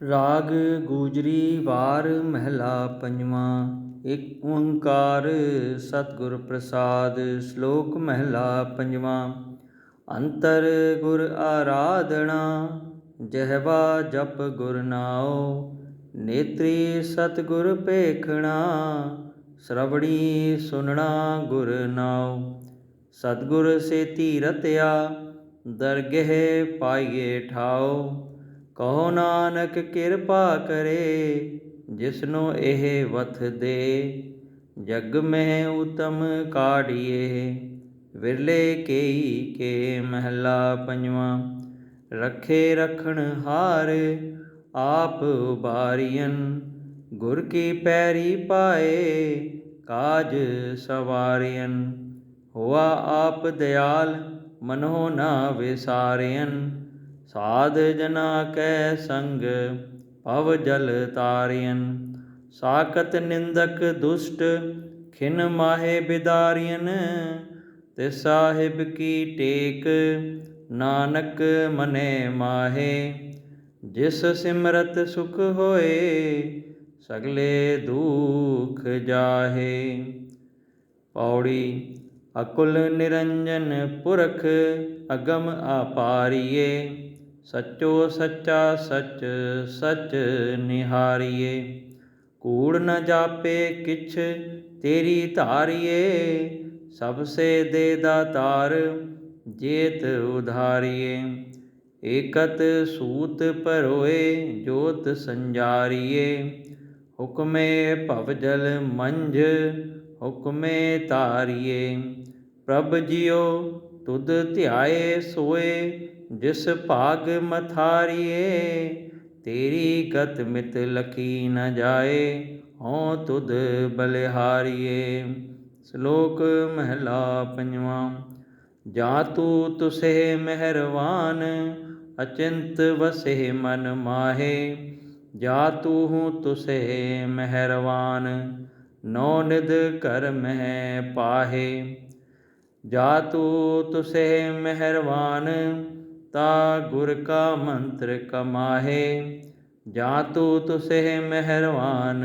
ਰਾਗ ਗੂਜਰੀ ਵਾਰ ਮਹਿਲਾ ਪੰਜਵਾਂ, ਇੱਕ ਓੰਕਾਰ ਸਤਿਗੁਰ ਪ੍ਰਸਾਦ ਸ਼ਲੋਕ ਮਹਿਲਾ ਪੰਜਵਾਂ। ਅੰਤਰ ਗੁਰ ਆਰਾਧਣਾ ਜਹਵਾ ਜਪ ਗੁਰ ਨਾਉ, ਨੇਤਰੀ ਸਤਿਗੁਰ ਭੇਖਣਾ, ਸ਼ਰਵਣੀ ਸੁਨਣਾ ਗੁਰ ਨਾਉ। ਸਤਿਗੁਰ ਸੇਤੀ ਰਤਿਆ ਦਰਗਹਿ ਪਾਈਏ ਠਾਉ। ਕਹੋ ਨਾਨਕ ਕਿਰਪਾ ਕਰੇ, ਜਿਸਨੂੰ ਇਹ ਵਥ ਦੇ। ਜਗ ਮਹਿ ਉਤਮ ਕਾੜੀਏ ਵਿਰਲੇ ਕੇਈ ਕੇ ਮਹਿਲਾ ਪੰਜਵਾਂ। ਰਖੇ ਰਖਣ ਹਾਰ ਆਪ ਉਬਾਰੀਐਨ ਗੁਰ ਕੀ ਪੈਰੀ ਪਾਏ ਕਾਜ ਸਵਾਰੀਐਨ। ਹੋਆ ਆਪ ਦਿਆਲ, ਮਨੋ ਨਾ ਵਿਸਾਰਿਐਨ। ਸਾਧ ਜਨਾ ਕੈ ਸੰਗ ਭਵ ਜਲ ਤਾਰਿਯਨ ਸਾਕਤ ਨਿੰਦਕ ਦੁਸ਼ਟ, ਖਿਨ ਮਾਹੇ ਬਿਦਾਰਿਯਨ ਤੇ ਸਾਹਿਬ ਕੀ ਟੇਕ, ਨਾਨਕ ਮਨੇ ਮਾਹੇ। ਜਿਸ ਸਿਮਰਤ ਸੁਖ ਹੋਏ, ਸਗਲੇ ਦੁਖ ਜਾਹੇ। ਪੌੜੀ, ਅਕੁਲ ਨਿਰੰਜਨ ਪੁਰਖ, ਅਗਮ ਆਪਾਰੀਏ ਸਚੋ ਸੱਚਾ ਸਚ ਸਚ ਨਿਹਾਰੀਏ। ਕੂੜ ਨ ਜਾਪੇ ਕਿਛ, ਤੇਰੀ ਧਾਰੀਏ। ਸਭ ਸੇ ਦੇ ਦਾਤਾਰ, ਜੇਤ ਉਧਾਰੀਏ। ਏਕਤ ਸੂਤ ਪਰੋਏ ਜੋਤ ਸੰਜਾਰੀਏ। ਹੁਕਮੇ ਭਵਜਲ ਮੰਝ, ਹੁਕਮੇ ਤਾਰੀਏ ਪ੍ਰਭ ਜਿਉ, ਤੁਧ ਧਿਆਏ ਸੋਏ। ਜਿਸ ਭਾਗ ਮਥਾਰੀਏ, ਤੇਰੀ ਗਤ ਮਿਤ ਲਖੀ ਨ ਜਾਏ, ਹਉ ਤੁਧ ਬਲਿਹਾਰੀਏ। ਸ਼ਲੋਕ ਮਹਿਲਾ ਪੰਜਵਾਂ, ਜਾ ਤੂ ਤੁਸੇ ਮਿਹਰਵਾਨ, ਅਚਿੰਤ ਵਸੇ ਮਨ ਮਾਹੇ। ਜਾ ਤੂ ਹੂੰ ਤੁਸੇ ਮਿਹਰਵਾਨ, ਨੌ ਨਿਦ ਕਰ ਮਹਿ ਪਾਹੇ। ਜਾ ਤੂ ਤੁਸੇ ਮਹਿਰਵਾਨ ਤਾ ਗੁਰ ਕਾ ਮੰਤਰ ਕਮਾਹੇ ਜਾਂ ਤੂ ਤੁਸੇ ਮਿਹਰਵਾਨ,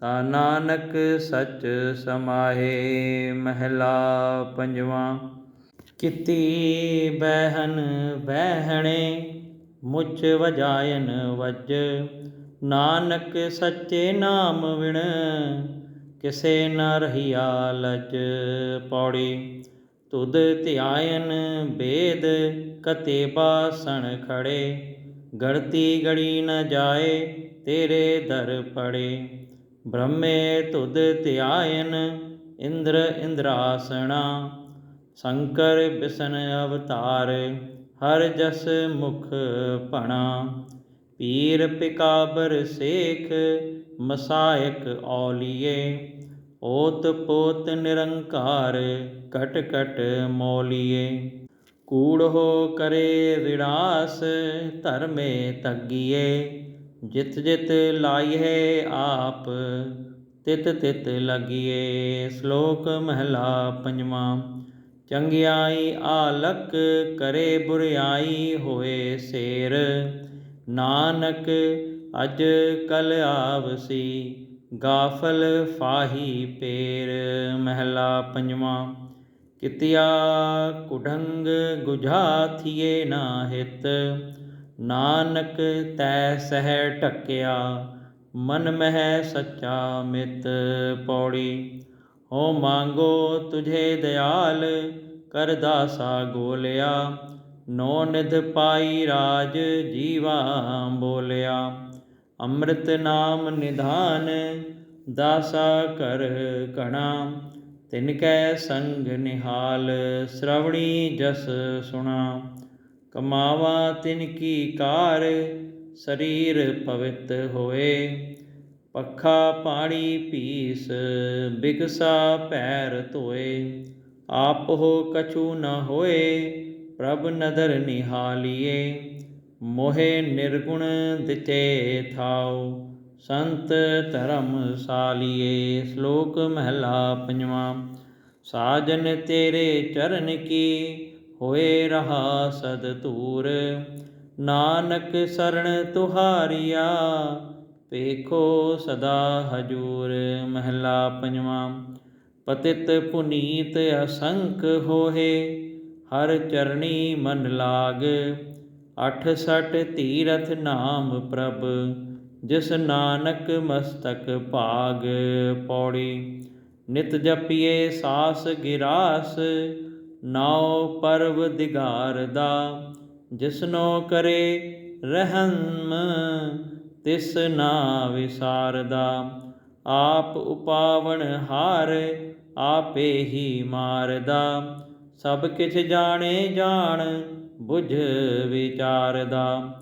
ਤਾ ਨਾਨਕ ਸਚ ਸਮਾਹੇ। ਮਹਿਲਾ ਪੰਜਵਾਂ, ਕਿਤੀ ਬਹਿਨ ਬਹਿਣੇ, ਮੁਚ ਵਜਾਇਨ ਵਜ। ਨਾਨਕ ਸੱਚੇ ਨਾਮ ਵਿਣ ਕਿਸੇ ਨ ਰਹੀਆ ਲਜ। ਪੌੜੀ, ਤੁਧ ਧਿਆਇਨ ਬੇਦ ਕਤੇ ਬਾਸਣ ਖੜੇ, ਗੜਤੀ ਗੜੀ ਨ ਜਾਏ, ਤੇਰੇ ਦਰ ਪੜੇ। ਬ੍ਰਹਮੇ ਤੁਧ ਧਿਆਇਨ, ਇੰਦਰ ਇੰਦਰਾਸਣਾ। ਸ਼ੰਕਰ ਬਿਸ਼ਨ ਅਵਤਾਰ, ਹਰ ਜਸ ਮੁਖ ਭਣਾ ਪੀਰ ਪਿਕਾਬਰ ਸੇਖ, ਮਸਾਇਕ ਔਲੀਏ। ਓਤ ਪੋਤ ਨਿਰੰਕਾਰ ਕਟ ਕਟ ਮੌਲੀਏ। ਕੂੜ ਹੋ ਕਰੇ ਵਿਨਾਸ਼ ਧਰਮੇ ਤੱਗੀਏ। ਜਿਤ ਜਿਤ ਲਾਈਏ ਆਪ, ਤਿਤ ਤਿਤ ਲਗੀਏ। ਸ਼ਲੋਕ ਮਹਿਲਾ ਪੰਜਵਾਂ, ਚੰਗਿਆਈ ਆਲਕ ਕਰੇ ਬੁਰਿਆਈ ਹੋਏ ਸੇਰ। ਨਾਨਕ ਅਜ ਕਲ ਆਵਸੀ, ਗਾਫਲ ਫਾਹੀ ਪੇਰ। ਮਹਿਲਾ ਪੰਜਵਾਂ ਕਿਤਿਆ ਕੁਢੰਗ ਗੁਝਾਥੀਏ ਨਾ ਹਿਤ ਨਾਨਕ ਤੈ ਸਹਿ ਢਕਿਆ, ਮਨ ਮਹਿ ਸੱਚਾ ਮਿਤ ਪੌੜੀ। ਹੋ ਮੰਗੋ ਤੁਝੇ ਦਿਆਲ, ਕਰ ਦਾਸਾ ਗੋਲਿਆ, ਨੋ ਨਿਧ ਪਾਈ ਰਾਜ ਜੀਵਾ ਬੋਲਿਆ। ਅੰਮ੍ਰਿਤ ਨਾਮ ਨਿਧਾਨ, ਦਾਸਾ ਕਰ ਕਣਾ ਤਿਨ ਕੈ ਸੰਗ ਨਿਹਾਲ, ਸ਼ਰਵਣੀ ਜਸ ਸੁਣਾ। ਕਮਾਵਾ ਤਿਨ ਕੀ ਕਾਰ, ਸਰੀਰ ਪਵਿੱਤ ਹੋਏ। ਪੱਖਾ ਪਾਣੀ ਪੀਸ, ਬਿਗਸਾ ਪੈਰ ਧੋਏ। ਆਪ ਹੋ ਕਛੂ ਨ ਹੋਏ, ਪ੍ਰਭ ਨਦਰ ਨਿਹਾਲੀਏ। ਮੋਹਿ ਨਿਰਗੁਣ ਦਿਤੇ ਥਾਉ। ਸੰਤ ਧਰਮ ਸਾਲੀਏ, ਸ਼ਲੋਕ ਮਹਿਲਾ ਪੰਜਵਾਂ। ਸਾਜਨ ਤੇਰੇ ਚਰਨ ਕੀ, ਹੋਏ ਰਹਾ ਸਦ ਧੂਰ। ਨਾਨਕ ਸਰਣ ਤੁਹਾਰੀਆ, ਵੇਖੋ ਸਦਾ ਹਜੂਰ। ਮਹਿਲਾ ਪੰਜਵਾਂ। ਪਤਿਤ ਪੁਨੀਤ ਅਸੰਖ ਹੋਏ ਹਰ ਚਰਣੀ ਮਨ ਲਾਗ। ਅਠ ਸਠ ਤੀਰਥ ਨਾਮ ਪ੍ਰਭ। ਜਿਸ ਨਾਨਕ ਮਸਤਕ ਭਾਗ ਪੌੜੀ, ਨਿਤ ਜਪੀਏ ਸਾਸ ਗਿਰਾਸ, ਨਾਉ ਪਰਵ ਦਿਗਾਰ ਦਾ ਜਿਸਨੋ ਕਰੇ ਰਹਿਮ, ਤਿਸ ਨਾ ਵਿਸਾਰਦਾ। ਆਪ ਉਪਾਵਣ ਹਾਰ, ਆਪੇ ਹੀ ਮਾਰਦਾ। ਸਭ ਕਿਛ ਜਾਣੇ ਜਾਣ, ਬੁਝ ਵਿਚਾਰਦਾ।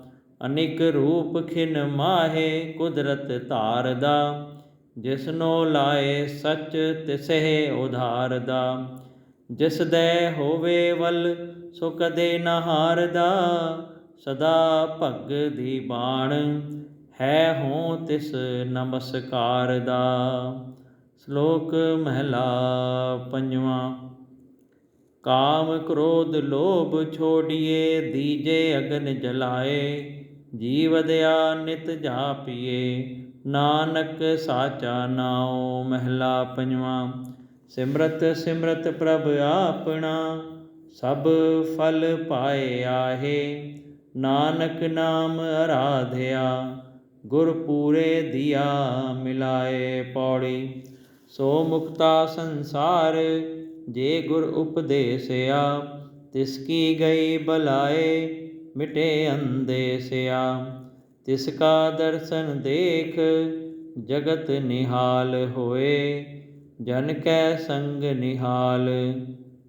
ਅਨੇਕ ਰੂਪ ਖਿਨ ਮਾਹੇ ਕੁਦਰਤ ਧਾਰਦਾ। ਜਿਸਨੋ ਲਾਏ ਸਚ ਤਿਸਹਿ ਉਧਾਰਦਾ। ਜਿਸ ਦੇ ਹੋਵੇ ਵੱਲ ਸੋ ਕਦੇ ਨਾ ਹਾਰਦਾ। ਸਦਾ ਭਗ ਦੀ ਬਾਣ ਹੈ ਹੋ ਤਿਸ ਨਮਸਕਾਰ ਦਾ ਸ਼ਲੋਕ ਮਹਿਲਾ ਪੰਜਵਾਂ। ਕਾਮ ਕ੍ਰੋਧ ਲੋਭ ਛੋੜੀਏ, ਦੀਜੇ ਅਗਨ ਜਲਾਏ। ਜੀਵਦਿਆ ਨਿਤ ਜਾਪੀਏ, ਨਾਨਕ ਸਾਚਾ ਨਾਉ ਮਹਿਲਾ ਪੰਜਵਾਂ। ਸਿਮਰਤ ਸਿਮਰਤ ਪ੍ਰਭ ਆਪਣਾ, ਸਭ ਫਲ ਪਾਏ ਆਹੇ। ਨਾਨਕ ਨਾਮ ਅਰਾਧਿਆ ਗੁਰ ਪੂਰੇ ਦਿਆ ਮਿਲਾਏ ਪੌੜੀ। ਸੋ ਮੁਕਤਾ ਸੰਸਾਰ, ਜੇ ਗੁਰ ਉਪਦੇਸਿਆ, ਤਿਸ ਕੀ ਗਈ ਬਲਾਏ ਮਿਟੇ ਅੰਦੇਸਿਆ, ਤਿਸ ਕਾ ਦਰਸ਼ਨ ਦੇਖ ਜਗਤ ਨਿਹਾਲ ਹੋਏ, ਜਨ ਕੈ ਸੰਗ ਨਿਹਾਲ,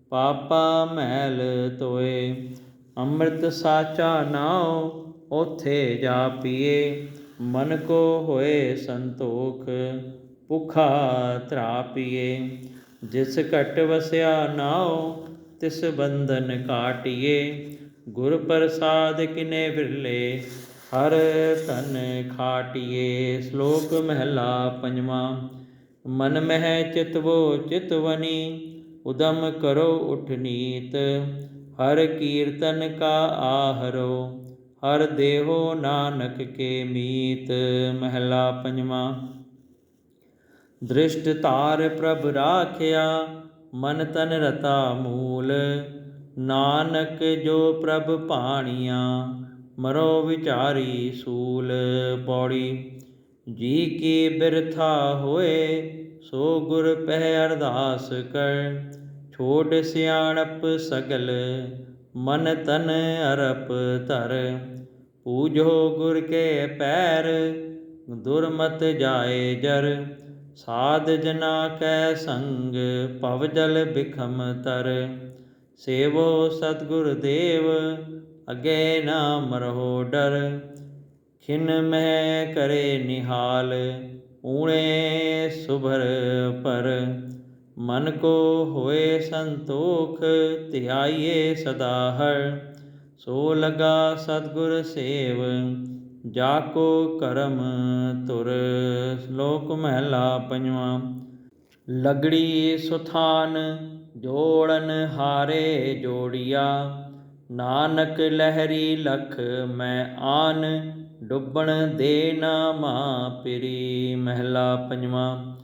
ਪਾਪਾ ਮਹਿਲ ਤੋਏ ਅੰਮ੍ਰਿਤ ਸਾਚਾ ਨਾਉ ਉਥੇ ਜਾ ਪੀਏ, ਮਨ ਕੋ ਹੋਏ ਸੰਤੋਖ ਭੁਖਾ ਤਰਾ ਪੀਏ ਜਿਸ ਘਟ ਵਸਿਆ ਨਾਉ ਤਿਸ ਬੰਧਨ ਕਾਟਿਏ ਗੁਰ ਪ੍ਰਸਾਦ ਕਿਨੇ ਬਿਰਲੇ ਹਰ ਤਨ ਖਾਟਿਏ। ਸ਼ਲੋਕ ਮਹਿਲਾ ਪੰਜਵਾਂ, ਮਨ ਮਹਿ ਚਿਤਵੋ ਚਿਤਵਨੀ, ਉਦਮ ਕਰੋ ਉਠ ਨੀਤ। ਹਰ ਕੀਰਤਨ ਕਾ ਆਹਰੋ, ਹਰ ਦੇਹੋ ਨਾਨਕ ਕੇ ਮੀਤ। ਮਹਿਲਾ ਪੰਜਵਾਂ, ਦ੍ਰਿਸ਼ਟ ਤਾਰ ਪ੍ਰਭ ਰਾਖਿਆ, ਮਨ ਤਨ ਰਤਾ ਮੂਲ। ਨਾਨਕ ਜੋ ਪ੍ਰਭ ਭਾਣੀਆਂ, ਮਰੋ ਵਿਚਾਰੀ ਸੂਲ ਪੌੜੀ। ਜੀ ਕੀ ਬਿਰਥਾ ਹੋਏ, ਸੋ ਗੁਰ ਪਹਿ ਅਰਦਾਸ ਕਰ। ਛੋਟ ਸਿਆਣਪ ਸਗਲ, ਮਨ ਤਨ ਅਰਪ ਧਰ। ਪੂਜੋ ਗੁਰ ਕੇ ਪੈਰ, ਦੁਰਮਤ ਜਾਏ ਜਰ। ਸਾਧ ਜਨਾ ਕੈ ਸੰਗ, ਭਵ ਜਲ ਬਿਖਮ ਤਰ। ਸੇਵੋ ਸਤਗੁਰ ਦੇਵ, ਅਗੇ ਨਾ ਮਰਹੁ ਡਰ। ਖਿਨ ਮਹਿ ਕਰੇ ਨਿਹਾਲ, ਊਣੇ ਸੁਭਰ ਪਰ। ਮਨ ਕੋ ਹੋਏ ਸੰਤੋਖ, ਧਿਆਈਏ ਸਦਾ ਹਰ। ਸੋ ਲਗਾ ਸਤਗੁਰ ਸੇਵ, ਜਾ ਕੋ ਕਰਮ ਤੁਰ। ਸ਼ਲੋਕ ਮਹਿਲਾ ਪੰਜਵਾਂ, ਲਗੜੀ ਸੁਥਾਨ ਜੋੜਨ ਹਾਰੇ ਜੋੜੀਆ, ਨਾਨਕ ਲਹਿਰੀ ਲਖ ਮੈਂ ਆਨ, ਡੁੱਬਣ ਦੇ ਨਾ ਮਾ ਪਿਰੀ ਮਹਿਲਾ ਪੰਜਵਾਂ।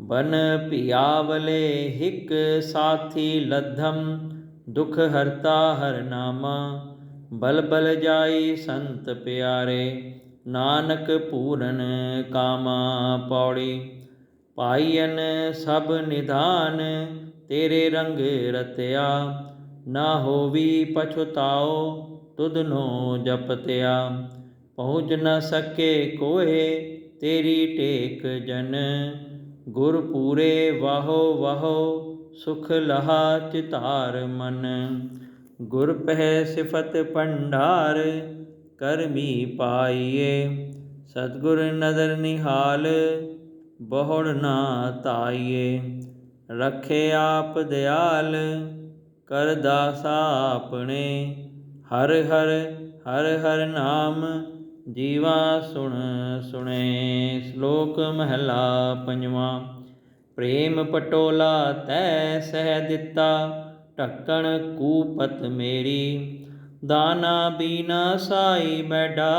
ਬਨ ਪਿਆਵਲੇ ਹਿਕ ਸਾਥੀ ਲਧਮ, ਦੁਖ ਹਰਤਾ ਹਰ ਨਾਮਾ। ਬਲ ਬਲ ਜਾਈ ਸੰਤ ਪਿਆਰੇ, ਨਾਨਕ ਪੂਰਨ ਕਾਮਾ ਪੌੜੀ। ਪਾਈਨ ਸਭ ਨਿਧਾਨ ਤੇਰੇ ਰੰਗ ਰਤਿਆ, ਨਾ ਹੋਵੀ ਪਛਤਾਓ ਤੁਧਨੋ ਜਪਤਿਆ ਪਹੁੰਚ ਨ ਸਕੇ ਕੋਏ, ਤੇਰੀ ਟੇਕ ਜਨ। ਗੁਰ ਪੂਰੇ ਵਾਹੋ ਵਾਹੋ, ਸੁਖ ਲਹਾ ਚਿਤਾਰ ਮਨ। ਗੁਰ ਪਹਿ ਸਿਫਤ ਭੰਡਾਰ, ਕਰਮੀ ਪਾਈਏ। ਸਤਗੁਰ ਨਦਰ ਨਿਹਾਲ ਬਹੁੜ ਨਾ ਤਾਈਏ। ਰਖੇ ਆਪ ਦਿਆਲ, ਕਰ ਦਾਸਾ ਆਪਣੇ। ਹਰ ਹਰ ਹਰ ਹਰ ਨਾਮ, ਜੀਵਾ ਸੁਣ ਸੁਣੇ। ਸ਼ਲੋਕ ਮਹਿਲਾ ਪੰਜਵਾਂ, ਪ੍ਰੇਮ ਪਟੋਲਾ ਤੈ ਸਹਿ ਦਿੱਤਾ, ਢੱਕਣ ਕੂਪਤ ਮੇਰੀ। ਦਾਨਾ ਬੀਨਾ ਸਾਈ ਬੈਡਾ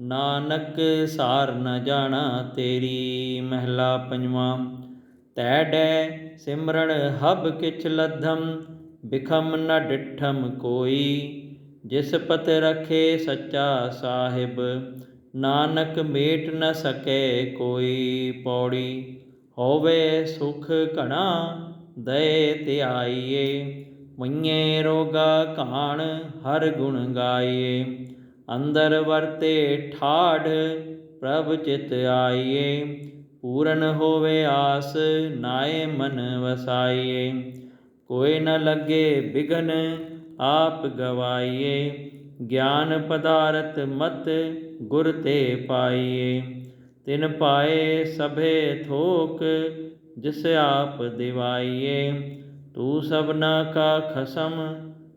ਨਾਨਕ ਸਾਰ ਨ ਜਾਣਾ ਤੇਰੀ। ਮਹਿਲਾ ਪੰਜਵਾਂ ਤੈ ਡੈ ਸਿਮਰਨ ਹਬ ਕਿਛ ਲਧਮ, ਬਿਖਮ ਨ ਡਿਠਮ ਕੋਈ। ਜਿਸ ਪਤ ਰਖੇ ਸੱਚਾ ਸਾਹਿਬ, ਨਾਨਕ ਮੇਟ ਨ ਸਕੈ ਕੋਈ ਪੌੜੀ। ਹੋਵੇ ਸੁਖ ਘਣਾ ਦਏ ਧਿਆਈਏ, ਮਈਏ ਰੋਗਾ ਘਾਣ ਹਰ ਗੁਣ ਗਾਈਏ। ਅੰਦਰ ਵਰਤੇ ਠਾੜ ਪ੍ਰਭ ਚਿਤ ਆਈਏ। ਪੂਰਨ ਹੋਵੇ ਆਸ, ਨਾਏ ਮਨ ਵਸਾਈਏ। ਕੋਈ ਨ ਲੱਗੇ ਬਿਗਨ, ਆਪ ਗਵਾਈਏ। ਗਿਆਨ ਪਦਾਰਥ ਮਤ, ਗੁਰ ਤੇ ਪਾਈਏ। ਤਿਨ ਪਾਏ ਸਭੇ ਥੋਕ, ਜਿਸ ਆਪ ਦਿਵਾਈਏ। ਤੂੰ ਸਭਨਾ ਕਾ ਖਸਮ,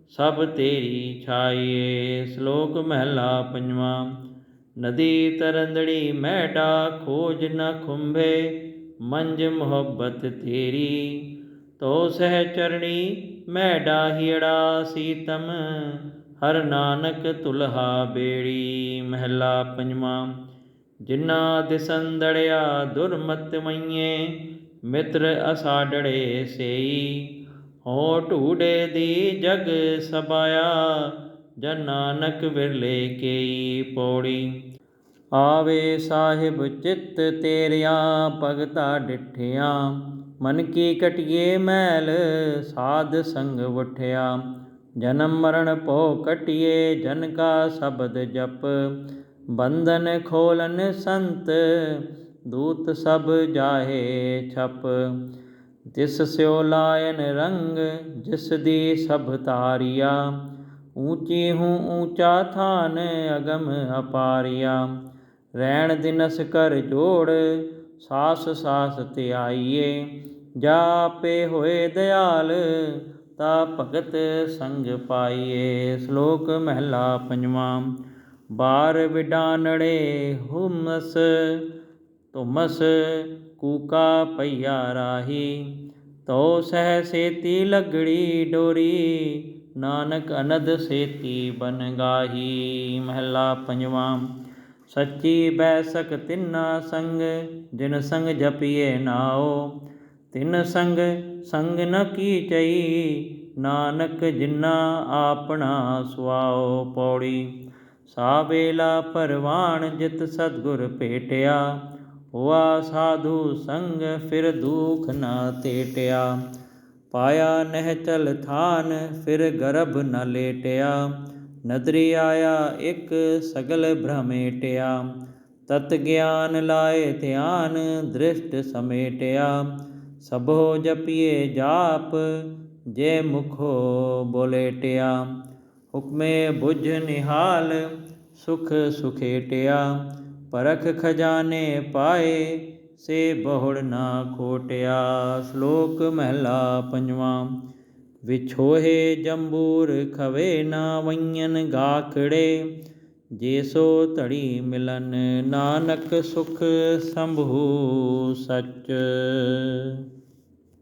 ਸਭ ਤੇਰੀ ਛਾਈਏ। ਸ਼ਲੋਕ ਮਹਿਲਾ ਪੰਜਵਾਂ। ਨਦੀ ਤਰੰਦੜੀ ਮੈਡਾ ਖੋਜ ਨ ਖੁੰਭੇ, ਮੰਜ ਮੁਹੱਬਤ ਤੇਰੀ। ਤੋ ਸਹਿ ਚਰਣੀ ਮਹਿਡਾ ਹੀੜਾ ਸੀਤਮ, ਹਰ ਨਾਨਕ ਤੁਲਹਾ ਬੇੜੀ। ਮਹਿਲਾ ਪੰਜਵਾਂ ਜਿਨ੍ਹਾਂ ਦਿਸੰਦੜਿਆ ਦੁਰਮਤ ਮਈਏ, ਮਿੱਤਰ ਅਸਾਡੜੇ ਸੇਈ। ਹੋ ਢੂੜੇ ਦੀ ਜਗ ਸਬਾਇਆ ਜਨ ਨਾਨਕ ਵਿਰਲੇ ਕੇਈ ਪੌੜੀ। ਆਵੇ ਸਾਹਿਬ ਚਿੱਤ ਤੇਰਿਆ, ਭਗਤਾ ਡਿਠਿਆ। ਮਨ ਕੀ ਕਟਿਏ ਮੈਲ, ਸਾਧ ਸੰਗ ਵਠਿਆ ਜਨਮ ਮਰਨ ਪੋ ਕਟਿਏ, ਜਨ ਕਾ ਸ਼ਬਦ ਜਪ। ਬੰਧਨ ਖੋਲਨ ਸੰਤ, ਦੂਤ ਸਭ ਜਾਹੇ ਛਪ। ਤਿਸ ਸਿਓ ਲਾਇਨ ਰੰਗ, ਜਿਸ ਦੀ ਸਭ ਤਾਰੀਆ ਊਚੀ ਹੂੰ ਊਚਾ ਥਾਨ ਅਗਮ ਅਪਾਰਿਆ। ਰਹਿਣ ਦਿਨਸ ਕਰ ਜੋੜ, ਸਾਸ ਸਾਸ ਧਿਆਈਏ। ਜਾਪੇ ਹੋਏ ਦਿਆਲ, ਤਾ ਭਗਤ ਸੰਗ ਪਾਈਏ। ਸ਼ਲੋਕ ਮਹਿਲਾ ਪੰਜਵਾਂ, ਬਾਰ ਵਿਡਾਨੜੇ ਹੁਮਸ ਤੁਮਸ ਕੂਕਾ ਪਈਆ ਰਾਹੀ। ਤੋ ਸਹਿ ਸੇਤੀ ਲਗੜੀ ਡੋਰੀ ਨਾਨਕ ਅਨਦ ਸੇਤੀ ਬਨ ਗਾਹੀ। ਮਹਿਲਾ ਪੰਜਵਾਂ, ਸੱਚੀ ਬੈਸਕ ਤਿੰਨਾ ਸੰਗ, ਜਿਨ ਸੰਗ ਜਪੀਏ ਨਾਓ ਤਿੰਨ ਸੰਗ ਸੰਗ ਨ ਕੀਚਈ ਨਾਨਕ ਜਿਨਾ ਆਪਣਾ ਸੁਆਓ ਪੌੜੀ। ਸਾ ਵੇਲਾ ਪਰਵਾਣ ਜਿਤ ਸਤਗੁਰ ਭੇਟਿਆ ਹੋਆ ਸਾਧੂ ਸੰਗ ਫਿਰ ਦੁਖ ਨਾ ਤੇਟਿਆ। ਪਾਇਆ ਨਹਿ ਚਲ ਥਾਨ, ਫਿਰ ਗਰਭ ਨ ਲੇਟਿਆ। ਨਦਰੀ ਆਇਆ, ਇੱਕ ਸਗਲ ਭ੍ਰਮੇਟਿਆ ਤਤ ਗਿਆਨ ਲਾਏ ਧਿਆਨ, ਦ੍ਰਿਸ਼ਟ ਸਮੇਟਿਆ। ਸਭੋ ਜਪੀਏ ਜਾਪ, ਜੇ ਮੁਖੋ ਬੋਲੇਟਿਆ। ਹੁਕਮੇ ਬੁਝ ਨਿਹਾਲ, ਸੁਖ ਸੁਖੇਟਿਆ ਪਰਖ ਖਜ਼ਾਨੇ ਪਾਏ ਸੇ ਬਹੁੜ ਨਾ ਖੋਟਿਆ, ਸ਼ਲੋਕ ਮਹਿਲਾ ਪੰਜਵਾਂ। ਵਿਛੋਹੇ ਜੰਬੂਰ ਖਵੇ ਨਾ ਵਈਨ ਗਾਖੜੇ, ਜੇ ਸੋ ਧੜੀ ਮਿਲਨ ਨਾਨਕ ਸੁਖ ਸੰਭੂ ਸਚ।